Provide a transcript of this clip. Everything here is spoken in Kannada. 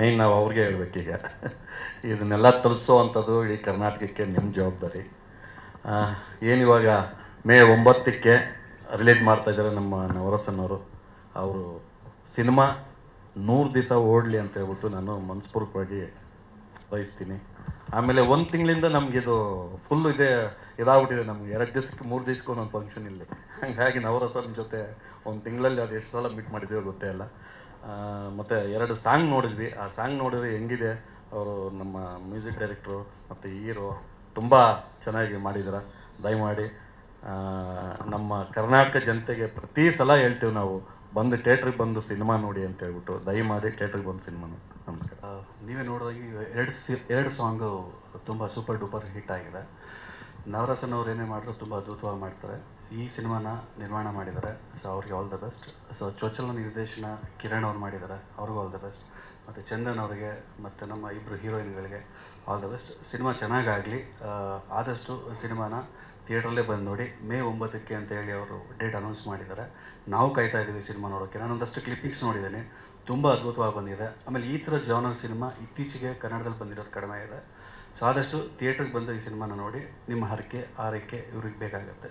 ಮೇಯ್ನ್ ನಾವು ಅವ್ರಿಗೆ ಈಗ. ಇದನ್ನೆಲ್ಲ ತಲುಪಿಸೋವಂಥದ್ದು ಇಡೀ ಕರ್ನಾಟಕಕ್ಕೆ ನಿಮ್ಮ ಜವಾಬ್ದಾರಿ. ಏನಿವಾಗ ಮೇ ಒಂಬತ್ತಕ್ಕೆ ರಿಲೀಸ್ ಮಾಡ್ತಾ ಇದ್ದಾರೆ ನಮ್ಮ ನವರಸನವರು ಅವರು ಸಿನಿಮಾ ನೂರು ದಿವಸ ಓಡಲಿ ಅಂತ ಹೇಳ್ಬಿಟ್ಟು ನಾನು ಮನಸ್ಪೂರ್ವಕವಾಗಿ ಬಯಸ್ತೀನಿ. ಆಮೇಲೆ ಒಂದು ತಿಂಗಳಿಂದ ನಮಗಿದು ಫುಲ್ ಇದೆ, ಇದಾಗ್ಬಿಟ್ಟಿದೆ ನಮ್ಗೆ. ಎರಡು ದಿವಸಕ್ಕೆ, ಮೂರು ದಿವಸಕ್ಕೆ ಒಂದೊಂದು ಫಂಕ್ಷನ್ ಇಲ್ಲಿ. ಹಾಗಾಗಿ ನವರಸನ ಜೊತೆ ಒಂದು ತಿಂಗಳಲ್ಲಿ ಅದು ಎಷ್ಟು ಸಲ ಮೀಟ್ ಮಾಡಿದ್ದೀವೋ ಗೊತ್ತೇ ಇಲ್ಲ. ಮತ್ತೆ ಎರಡು ಸಾಂಗ್ ನೋಡಿದ್ವಿ. ಆ ಸಾಂಗ್ ನೋಡಿದ್ರೆ ಹೆಂಗಿದೆ? ಅವರು ನಮ್ಮ ಮ್ಯೂಸಿಕ್ ಡೈರೆಕ್ಟ್ರು ಮತ್ತು ಹೀರೋ ತುಂಬ ಚೆನ್ನಾಗಿ ಮಾಡಿದ್ದಾರೆ ದಯಮಾಡಿ ನಮ್ಮ ಕರ್ನಾಟಕ ಜನತೆಗೆ ಪ್ರತಿ ಸಲ ಹೇಳ್ತೀವಿ ನಾವು, ಬಂದು ಥಿಯೇಟ್ರಿಗೆ ಬಂದು ಸಿನಿಮಾ ನೋಡಿ ಅಂತ ಹೇಳ್ಬಿಟ್ಟು. ದಯಮಾಡಿ ಥಿಯೇಟ್ರಿಗೆ ಬಂದು ಸಿನಿಮಾ ನಮಸ್ಕಾರ. ನೀವೇ ನೋಡಿದಾಗ ಎರಡು ಸಿ, ಎರಡು ಸಾಂಗು ತುಂಬ ಸೂಪರ್ ಡೂಪರ್ ಹಿಟ್ ಆಗಿದೆ. ನವರಸನವ್ರು ಏನೇ ಮಾಡಿದ್ರು ತುಂಬ ಅದ್ಭುತವಾಗಿ ಮಾಡ್ತಾರೆ. ಈ ಸಿನಿಮಾನ ನಿರ್ಮಾಣ ಮಾಡಿದ್ದಾರೆ. ಸೊ ಅವ್ರಿಗೆ ಆಲ್ ದ ಬೆಸ್ಟ್ ಸೊ ಚೋಚಲ ನಿರ್ದೇಶನ ಕಿರಣ್ ಅವ್ರು ಮಾಡಿದ್ದಾರೆ. ಅವ್ರಿಗೂ ಆಲ್ ದ ಬೆಸ್ಟ್ ಮತ್ತು ಚಂದನ್ ಅವರಿಗೆ, ಮತ್ತು ನಮ್ಮ ಇಬ್ಬರು ಹೀರೋಯಿನ್ಗಳಿಗೆ ಆಲ್ ದ ಬೆಸ್ಟ್ ಸಿನಿಮಾ ಚೆನ್ನಾಗಾಗಲಿ ಆದಷ್ಟು ಸಿನಿಮಾನ ಥಿಯೇಟ್ರಲ್ಲೇ ಬಂದು ನೋಡಿ. ಮೇ ಒಂಬತ್ತಕ್ಕೆ ಅಂತ ಹೇಳಿ ಅವರು ಡೇಟ್ ಅನೌನ್ಸ್ ಮಾಡಿದ್ದಾರೆ. ನಾವು ಕಾಯ್ತಾ ಇದ್ದೀವಿ ಸಿನಿಮಾ ನೋಡೋಕ್ಕೆ ನಾನೊಂದಷ್ಟು ಕ್ಲಿಪ್ಪಿಂಗ್ಸ್ ನೋಡಿದ್ದೀನಿ. ತುಂಬ ಅದ್ಭುತವಾಗಿ ಬಂದಿದೆ. ಆಮೇಲೆ ಈ ಥರ ಜಾನರ್ ಸಿನಿಮಾ ಇತ್ತೀಚೆಗೆ ಕನ್ನಡದಲ್ಲಿ ಬಂದಿರೋದು ಕಡಿಮೆ ಇದೆ. ಸೊ ಆದಷ್ಟು ಥಿಯೇಟ್ರಿಗೆ ಬಂದು ಈ ಸಿನಿಮಾನ ನೋಡಿ. ನಿಮ್ಮ ಹರಕೆ, ಆರೈಕೆ ಇವ್ರಿಗೆ ಬೇಕಾಗುತ್ತೆ.